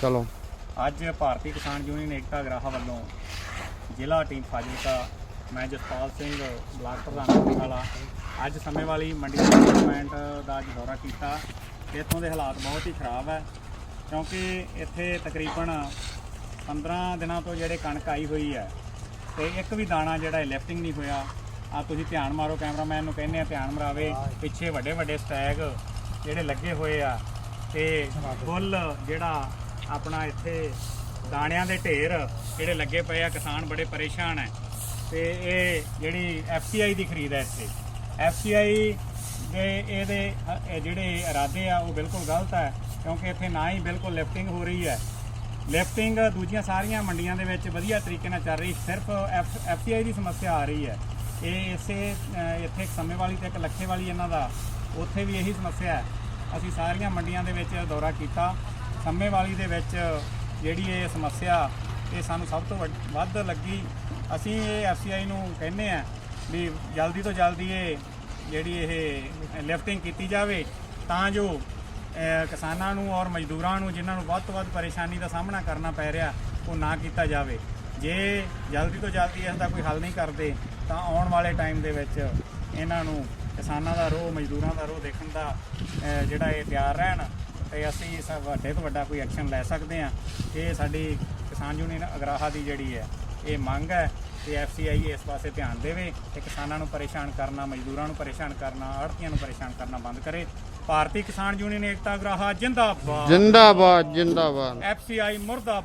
ਚਲੋ। ਅੱਜ ਭਾਰਤੀ ਕਿਸਾਨ ਯੂਨੀਅਨ ਏਕਤਾ ਗਰਾਹਾ ਵੱਲੋਂ ਜ਼ਿਲ੍ਹਾ ਟੀਮ ਫਾਜ਼ਿਲਕਾ ਮੈਂ ਜਸਪਾਲ ਸਿੰਘ ਬਲਾਕ ਪ੍ਰਧਾਨ ਬਟਾਲਾ ਅੱਜ ਸਮੇਂ ਵਾਲੀ ਮੰਡੀ ਡਿਪਾਰਟਮੈਂਟ ਦਾ ਅੱਜ ਦੌਰਾ ਕੀਤਾ। ਇੱਥੋਂ ਦੇ ਹਾਲਾਤ ਬਹੁਤ ਹੀ ਖਰਾਬ ਹੈ ਕਿਉਂਕਿ ਇੱਥੇ ਤਕਰੀਬਨ 15 ਦਿਨਾਂ ਤੋਂ ਜਿਹੜੇ ਕਣਕ ਆਈ ਹੋਈ ਹੈ ਤੇ ਇੱਕ ਵੀ ਦਾਣਾ ਜਿਹੜਾ ਲਿਫਟਿੰਗ ਨਹੀਂ ਹੋਇਆ। ਆ ਤੁਸੀਂ ਧਿਆਨ ਮਾਰੋ ਕੈਮਰਾਮੈਨ ਨੂੰ ਕਹਿੰਦੇ ਆ ਧਿਆਨ ਮਰਾਵੇ ਪਿੱਛੇ ਵੱਡੇ ਵੱਡੇ ਸਟੈਗ ਜਿਹੜੇ ਲੱਗੇ ਹੋਏ ਆ ਤੇ ਫੁੱਲ ਜਿਹੜਾ ਆਪਣਾ ਇੱਥੇ ਦਾਣਿਆਂ ਦੇ ਢੇਰ ਜਿਹੜੇ ਲੱਗੇ ਪਏ ਆ, ਕਿਸਾਨ ਬੜੇ ਪਰੇਸ਼ਾਨ ਹੈ ਤੇ ਇਹ ਜਿਹੜੀ ਐਫਸੀਆਈ ਦੀ ਖਰੀਦ ਹੈ ਇੱਥੇ। ਐਫਸੀਆਈ ਦੇ ਇਹਦੇ ਜਿਹੜੇ ਇਰਾਦੇ ਆ, ਉਹ ਬਿਲਕੁਲ ਗਲਤ ਹੈ ਕਿਉਂਕਿ ਇੱਥੇ ਨਾ ਹੀ ਬਿਲਕੁਲ ਲਿਫਟਿੰਗ ਹੋ ਰਹੀ ਹੈ ਲਿਫਟਿੰਗ ਦੂਜੀਆਂ ਸਾਰੀਆਂ ਮੰਡੀਆਂ ਦੇ ਵਿੱਚ ਵਧੀਆ ਤਰੀਕੇ ਨਾਲ ਚੱਲ ਰਹੀ, ਸਿਰਫ ਐਫਸੀਆਈ ਦੀ ਸਮੱਸਿਆ ਆ ਰਹੀ ਹੈ ਇਹ ਇਸੇ ਇੱਥੇ ਇੱਕ ਸਮੇਂ ਵਾਲੀ ਤੇ ਇੱਕ ਲੱਖੇ ਵਾਲੀ ਇਹਨਾਂ ਦਾ, ਉੱਥੇ ਵੀ ਇਹੀ ਸਮੱਸਿਆ ਹੈ ਅਸੀਂ ਸਾਰੀਆਂ ਮੰਡੀਆਂ ਦੇ ਵਿੱਚ ਦੌਰਾ ਕੀਤਾ। ਸਮੇਂ ਵਾਲੀ ਦੇ ਵਿੱਚ ਜਿਹੜੀ ਇਹ ਸਮੱਸਿਆ, ਇਹ ਸਾਨੂੰ ਸਭ ਤੋਂ ਵੱਡ- ਵੱਧ ਲੱਗੀ। ਅਸੀਂ ਇਹ ਐਫਸੀਆਈ ਨੂੰ ਕਹਿੰਦੇ ਆ ਵੀ ਜਲਦੀ ਤੋਂ ਜਲਦੀ ਇਹ ਜਿਹੜੀ ਇਹ ਲਿਫਟਿੰਗ ਕੀਤੀ ਜਾਵੇ, ਤਾਂ ਜੋ ਕਿਸਾਨਾਂ ਨੂੰ ਔਰ ਮਜ਼ਦੂਰਾਂ ਨੂੰ ਜਿਨ੍ਹਾਂ ਨੂੰ ਵੱਧ ਤੋਂ ਵੱਧ ਪਰੇਸ਼ਾਨੀ ਦਾ ਸਾਹਮਣਾ ਕਰਨਾ ਪੈ ਰਿਹਾ, ਉਹ ਨਾ ਕੀਤਾ ਜਾਵੇ। ਜੇ ਜਲਦੀ ਤੋਂ ਜਲਦੀ ਇਸ ਦਾ ਕੋਈ ਹੱਲ ਨਹੀਂ ਕਰਦੇ, ਤਾਂ ਆਉਣ ਵਾਲੇ ਟਾਈਮ ਦੇ ਵਿੱਚ ਇਹਨਾਂ ਨੂੰ ਕਿਸਾਨਾਂ ਦਾ ਰੋਹ, ਮਜ਼ਦੂਰਾਂ ਦਾ ਰੋਹ ਦੇਖਣ ਦਾ ਜਿਹੜਾ ਇਹ ਤਿਆਰ ਰਹਿਣ। ਤੇ ਅਸੀਂ ਸ- ਵੱਡੇ ਤੋਂ ਵੱਡਾ ਕੋਈ ਐਕਸ਼ਨ ਲੈ ਸਕਦੇ ਹਾਂ। ਇਹ ਸਾਡੀ ਕਿਸਾਨ ਯੂਨੀਅਨ ਅਗਰਾਹਾ ਦੀ ਜਿਹੜੀ ਹੈ ਇਹ ਮੰਗ ਹੈ ਤੇ ਐਫਸੀਆਈ ਇਸ ਪਾਸੇ ਧਿਆਨ ਦੇਵੇ ਤੇ ਕਿਸਾਨਾਂ ਨੂੰ ਪਰੇਸ਼ਾਨ ਕਰਨਾ ਮਜ਼ਦੂਰਾਂ ਨੂੰ ਪਰੇਸ਼ਾਨ ਕਰਨਾ ਆੜ੍ਹਤੀਆਂ ਨੂੰ ਪਰੇਸ਼ਾਨ ਕਰਨਾ ਬੰਦ ਕਰੇ। ਭਾਰਤੀ ਕਿਸਾਨ ਯੂਨੀਅਨ ਏਕਤਾ ਅਗਰਾਹਾ ਜਿੰਦਾਬਾਦ। ਜਿੰਦਾਬਾਦ ਜਿੰਦਾਬਾਦ। ਐਫਸੀਆਈ ਮੁਰਦਾਬਾਦ।